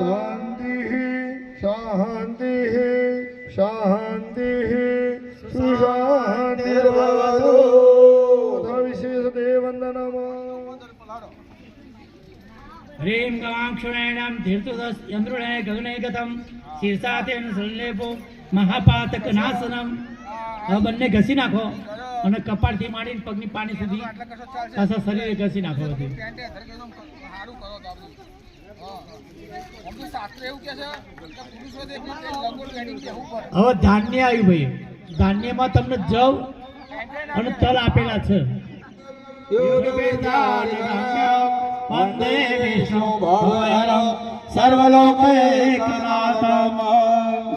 શાંતિ શાંતિ શાંતિ સુશાંતિર્ભવતુ વિશેષ દેવંદનમ హ్రీం గవాక్షుణేణం తీర్థదస్ చంద్రుడే గగనే గతం શીર્ષાતેન સંલેપો મહાપાતક નાશનમ હવે બંને ઘસી નાખો અને કપાળથી માંડીને પગની પાણી સુધી પાછા શરીરે ઘસી નાખો હવે ધાન્ય આવ્યું ભાઈ. ધાન્યમાં તમને જવ અને તલ આપેલા છે. વિષ્ણુ સર્વલોકૈકનાથમ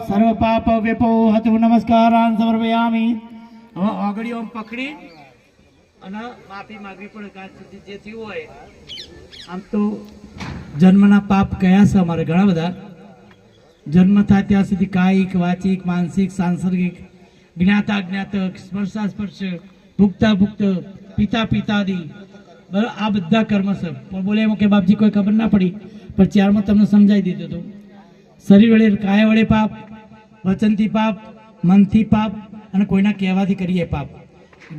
સર્વ પાપ વિપો હતું નમસ્કારાન સમર્પયામી હવે ઓગળીઓ પકડી અને માફી માંગવી પડે કાંઈ સુધી જે થયું હોય. આમ તો જન્મના પાપ કયા છે અમારે ઘણા બધા. જન્મ થાય ત્યાં સુધી કાયિક, વાચિક, માનસિક, સાંસર્ગિક જ્ઞાતા અજ્ઞાતક સ્પર્શા સ્પર્શ ભૂખતા ભૂખત પિતા પિતાદી બરાબર આ બધા કર્મ છે. પણ બોલે એમ કે બાપજી કોઈ ખબર ના પડી, પણ ચારમાં તમને સમજાવી દીધું હતું. શરીર વડે, કાયા વડે પાપ વચનથી પાપ મનથી પાપ અને કોઈના કહેવાથી કરીએ પાપ.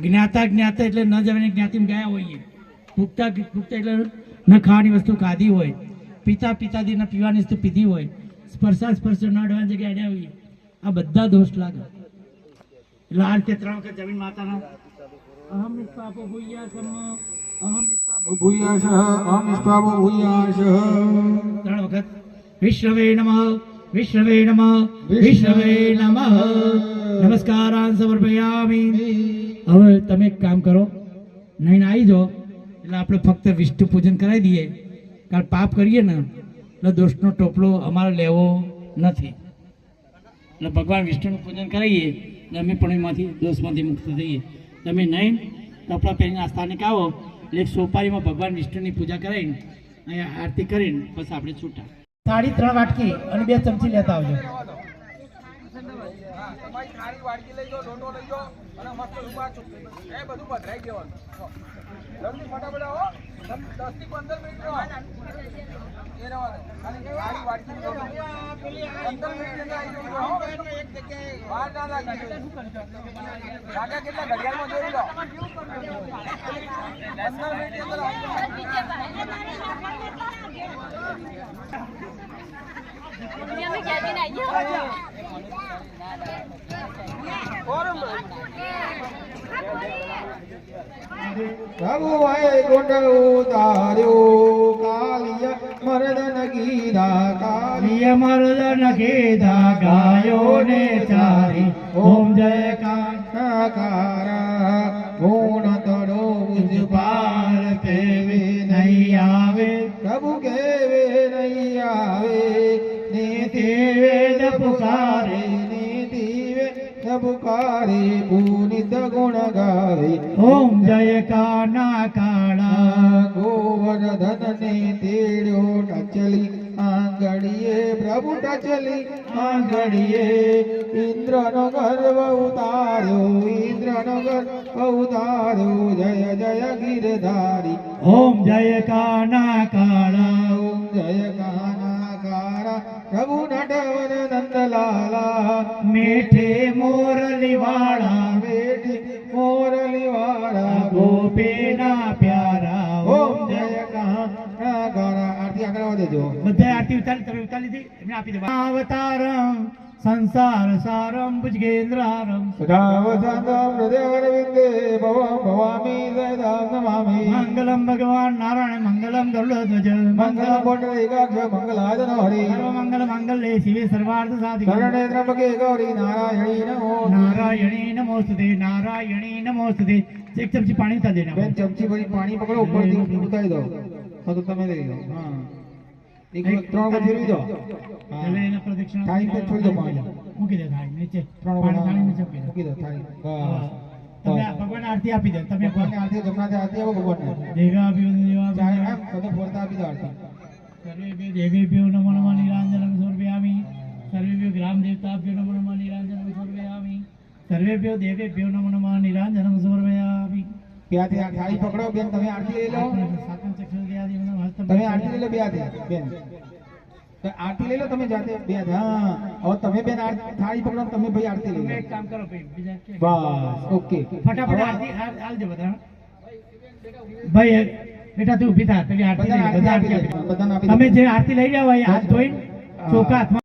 જ્ઞાતા જ્ઞાતા એટલે ન જવાની જ્ઞાતિમાં ગયા હોઈએ. ભૂખતા ભૂખતા એટલે ન ખાવાની વસ્તુ ખાધી હોય. પિતા પિતાથી ન પીવાની વસ્તુ પીધી હોય. સ્પર્શા સ્પર્શ ન અડવાની જગ્યાએ અડ્યા હોઈએ. આ બધા દોષ લાગે. એટલે આ રીતે ત્રણ વખત જમીન માતાના અહમ નિષ્પાપો ભૂયા સમ અહમ ભૂયાશ અહમ નિષ્પાપો ભૂયાશ ત્રણ વખત. વિષ્ણવે નમઃ. વિષ્ણવે નમઃ વિષ્ણવે નમઃ નમસ્કારાન સમર્પયામિ હવે તમે એક કામ કરો. નહીં આવી જાઓ. એટલે આપણે ફક્ત વિષ્ણુ પૂજન કરાવી દઈએ. કારણ પાપ કરીએ ને, એટલે દોષનો ટોપલો અમારે લેવો નથી. એટલે ભગવાન વિષ્ણુનું પૂજન કરાવીએ, એટલે અમે પણ એમાંથી દોષમાંથી મુક્ત થઈએ. તમે નહીં ટોપલા પહેરીને આ સ્થાનિક આવો, એટલે સોપારીમાં ભગવાન વિષ્ણુની પૂજા કરાવીને, અહીંયા આરતી કરીને બસ આપણે છૂટા. સાડી ત્રણ વાટકી અને બે ચમચી લેતા આવજો. તમારી થાળી વાડકી લઈ જાઓ લોટો લઈ જાઓ અને મસ્ત રૂપા એ બધું પધરાઈ દેવાનું. જલ્દી ફટાફટ આવો. દસથી પંદર મિનિટ એ રહેવા થાળી પંદર મિનિટ બહાર ના લાગી. કાકા કેટલા ઘડિયાળમાં જોઈ લો. પંદર મિનિટ પ્રભુ વૈકુંઠ ઉતાર્યો, કાલિય મર્દન ગીધા કાલિય મર્દન કીધા ગાયો ને ચારી, ઓમ જય કાંઠકારા ગુણ તડો પાર કેવે નહીં આવે, પ્રભુ કેવે નહીં આવે તે વેદ પુકારે વેદ પુકારે પુનિત ગુણ ગાવે ઓમ જય કાના કાળા ગોવર્ધન ને તેડ્યો ટચલી આંગળીએ પ્રભુ ટચલી આંગળીએ ઇન્દ્રનો ગર્વ ઉતાર્યો ઇન્દ્રનો ગર્વ ઉતાર્યો જય જય ગિરધારી ઓમ જય કાના કાળા ઓમ જય કાના કારા પ્રભુ નટવર દેજો. બધા આરતી ઉતારી તમે ઉતારી લીધી એમને આપી દેવા. અવતારમ સંસાર સારમ ભુજગેન્દ્રારમ. સુધાવસંતમ હૃદયવરવિંદે ભવમ ભવામી સદામ નમામિ. મંગલમ ભગવાન નારાયણ મંગલમ ગરુડધ્વજ મંગલમ પુંડરીકાક્ષ મંગલાજન હરિ. સર્વમંગલ મંગલે શિવે સર્વાર્થ સાધિકે શરણે ત્રંબકે ગૌરી નારાયણી નમો નારાયણી નમોસ્તુતે નારાયણી નમોસ્તુતે એક ચમચી પાણી ઉતારી દેના બે ચમચી ભરી પાણી પકડો ઉપરથી ઉતારી દો. તો તમે લઈ લો. હા. એક ત્રણ વખત ફેરવી દો. એટલે એને પ્રદક્ષિણા થાળી પર છોડી દો પાણી. મૂકી દે થાળી નીચે. ત્રણ વખત થાળી નીચે મૂકી દો થાળી બસ. તમે ભગવાન આરતી આપી દે તમે ભગવાનને આરતી જમણાથી આરતી આપો ભગવાનને. દેવા ભ્યો દેવા ચારે ભ્યો એમ બધા ફોરતા આપી દો આરતી. સર્વેભ્યો દેવેભ્યો નમો નમઃ નિરાંજનમ સમર્પયામિ સર્વેભ્યો ગ્રામ દેવતાભ્યો નમો નમઃ નિરાંજનમ નમો નમઃ નિરાંજનમ સમર્પયામિ ત્યાંથી આ થાળી પકડો બેન તમે આરતી લઈ લો. તમે આરતી લઈ લો બે હાથે બેન આરતી લઈ લો તમે જાતે બે હાથે હા હવે તમે બેન થાળી પકડો તમે ભાઈ આરતી લઈ લો એક કામ કરો ભાઈ બીજા બસ ઓકે ફટાફટ આરતી હાલ- હાલજો બધા ભાઈ બેટા તું ઊભી થા તમે આરતી લઈ લો. દો. દો. તમે જે આરતી લઈ એ હાથ ધોઈ ચોખા હાથમાં